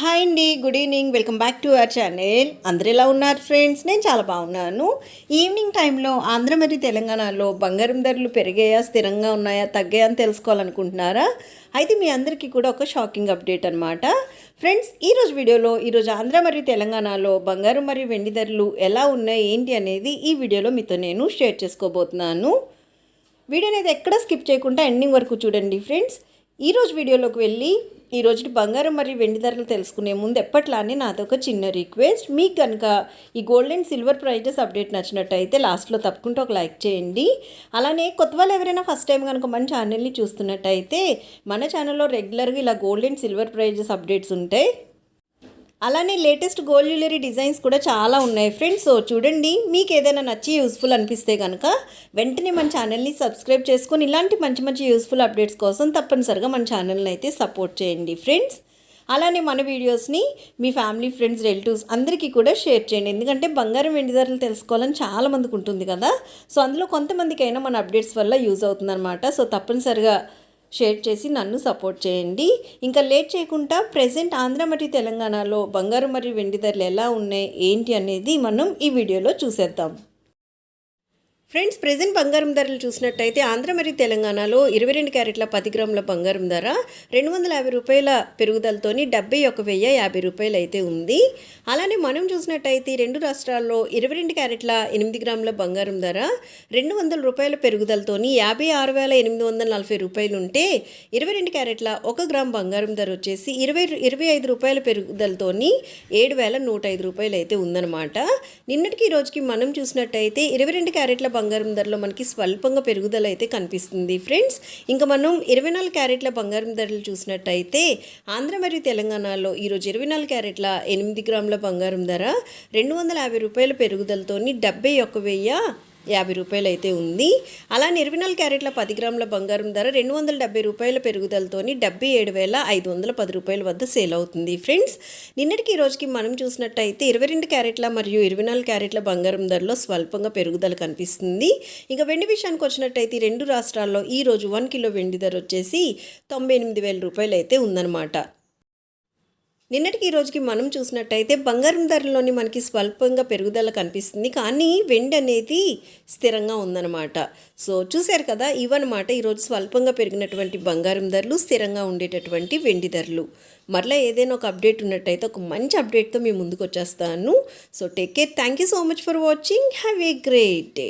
Hi అండి good evening. Welcome back to our channel. అందరు ఎలా ఉన్నారు ఫ్రెండ్స్? నేను చాలా బాగున్నాను. ఈవినింగ్ టైంలో ఆంధ్ర మరియు తెలంగాణలో బంగారం ధరలు పెరిగాయా స్థిరంగా ఉన్నాయా తగ్గాయా అని తెలుసుకోవాలనుకుంటున్నారా? అయితే మీ అందరికీ కూడా ఒక షాకింగ్ అప్డేట్ అనమాట ఫ్రెండ్స్ ఈరోజు వీడియోలో ఈరోజు ఆంధ్ర మరియు తెలంగాణలో బంగారం మరియు వెండి ధరలు ఎలా ఉన్నాయి ఏంటి అనేది ఈ వీడియోలో మీతో నేను షేర్ చేసుకోబోతున్నాను. వీడియోని అయితే ఎక్కడ స్కిప్ చేయకుండా ఎండింగ్ వరకు చూడండి ఫ్రెండ్స్. ఈరోజు వీడియోలోకి వెళ్ళి ఈ రోజు బంగారం మరియు వెండి ధరలు తెలుసుకునే ముందు ఎప్పట్లానే నాది ఒక చిన్న రిక్వెస్ట్. మీకు కనుక ఈ gold and silver prices update నచ్చినట్టయితే లాస్ట్లో తప్పకుండా ఒక లైక్ చేయండి. అలానే కొత్త వాళ్ళు ఎవరైనా ఫస్ట్ టైం కనుక మన ఛానల్ని చూస్తున్నట్టయితే మన ఛానల్లో రెగ్యులర్గా ఇలా gold and silver prices updates ఉంటాయి. అలానే లేటెస్ట్ గోల్డ్ జ్యువెలరీ డిజైన్స్ కూడా చాలా ఉన్నాయి ఫ్రెండ్స్. సో చూడండి మీకు ఏదైనా నచ్చి యూస్ఫుల్ అనిపిస్తే కనుక వెంటనే మన ఛానల్ని సబ్స్క్రైబ్ చేసుకొని ఇలాంటి మంచి మంచి యూస్ఫుల్ అప్డేట్స్ కోసం తప్పనిసరిగా మన ఛానల్ని అయితే సపోర్ట్ చేయండి ఫ్రెండ్స్. అలానే మన వీడియోస్ని మీ ఫ్యామిలీ ఫ్రెండ్స్ రిలేటివ్స్ అందరికీ కూడా షేర్ చేయండి. ఎందుకంటే బంగారం వెండి ధరలు తెలుసుకోవాలని చాలా మందికి ఉంటుంది కదా. సో అందులో కొంతమందికైనా మన అప్డేట్స్ వల్ల యూజ్ అవుతుందన్నమాట. సో తప్పనిసరిగా షేర్ చేసి నన్ను సపోర్ట్ చేయండి. ఇంకా లేట్ చేయకుండా ప్రజెంట్ ఆంధ్ర మరియు తెలంగాణలో బంగారం మరియు వెండి ధరలు ఎలా ఉన్నాయి ఏంటి అనేది మనం ఈ వీడియోలో చూసేద్దాం. ఫ్రెండ్స్ ప్రజెంట్ బంగారం ధరలు చూసినట్టయితే ఆంధ్ర మరియు తెలంగాణలో ఇరవై రెండు క్యారెట్ల పది గ్రాముల బంగారం ధర రెండు వందల యాభై రూపాయల పెరుగుదలతోని డెబ్బై ఒక వెయ్యి యాభై రూపాయలు అయితే ఉంది. అలానే మనం చూసినట్టయితే రెండు రాష్ట్రాల్లో ఇరవై రెండు క్యారెట్ల ఎనిమిది గ్రాముల బంగారం ధర రెండు వందల రూపాయల పెరుగుదలతోని యాభై ఆరు వేల ఎనిమిది వందల నలభై రూపాయలు ఉంటే ఇరవై రెండు క్యారెట్ల ఒక గ్రామ్ బంగారం ధర వచ్చేసి ఇరవై ఇరవై ఐదు రూపాయల పెరుగుదలతోని ఏడు వేల నూట ఐదు రూపాయలు అయితే ఉందన్నమాట. నిన్నటికి ఈ రోజుకి మనం చూసినట్టయితే ఇరవై రెండు క్యారెట్ల బంగారం ధరలో మనకి స్వల్పంగా పెరుగుదల అయితే కనిపిస్తుంది. ఫ్రెండ్స్ ఇంకా మనం ఇరవై నాలుగు క్యారెట్ల బంగారం ధరలు చూసినట్టయితే ఆంధ్ర మరియు తెలంగాణలో ఈరోజు ఇరవై నాలుగు క్యారెట్ల ఎనిమిది గ్రాముల బంగారం ధర రెండు వందల యాభై రూపాయల పెరుగుదలతోని డెబ్బై ఒక వెయ్యి యాభై రూపాయలు అయితే ఉంది. అలానే ఇరవై నాలుగు క్యారెట్ల పది గ్రాముల బంగారం ధర రెండు వందల డెబ్బై రూపాయల పెరుగుదలతోని డెబ్బై ఏడు వేల ఐదు వందల పది రూపాయల వద్ద సేల్ అవుతుంది ఫ్రెండ్స్. నిన్నటికి ఈ రోజుకి మనం చూసినట్టయితే ఇరవై రెండు క్యారెట్ల మరియు ఇరవై నాలుగు క్యారెట్ల బంగారం ధరలో స్వల్పంగా పెరుగుదల కనిపిస్తుంది. ఇక వెండి విషయానికి వచ్చినట్టయితే రెండు రాష్ట్రాల్లో ఈ రోజు వన్ కిలో వెండి ధర వచ్చేసి తొంభై ఎనిమిది వేల రూపాయలు అయితే ఉందన్నమాట. నిన్నటికి ఈ రోజుకి మనం చూసినట్టయితే బంగారం ధరలోని మనకి స్వల్పంగా పెరుగుదల కనిపిస్తుంది. కానీ వెండి అనేది స్థిరంగా ఉందన్నమాట. సో చూశారు కదా ఇవన్నమాట ఈరోజు స్వల్పంగా పెరిగినటువంటి బంగారం ధరలు స్థిరంగా ఉండేటటువంటి వెండి ధరలు. మరలా ఏదైనా ఒక అప్డేట్ ఉన్నట్టయితే ఒక మంచి అప్డేట్తో మీ ముందుకు వచ్చేస్తాను. So take care thank you so much for watching have a great day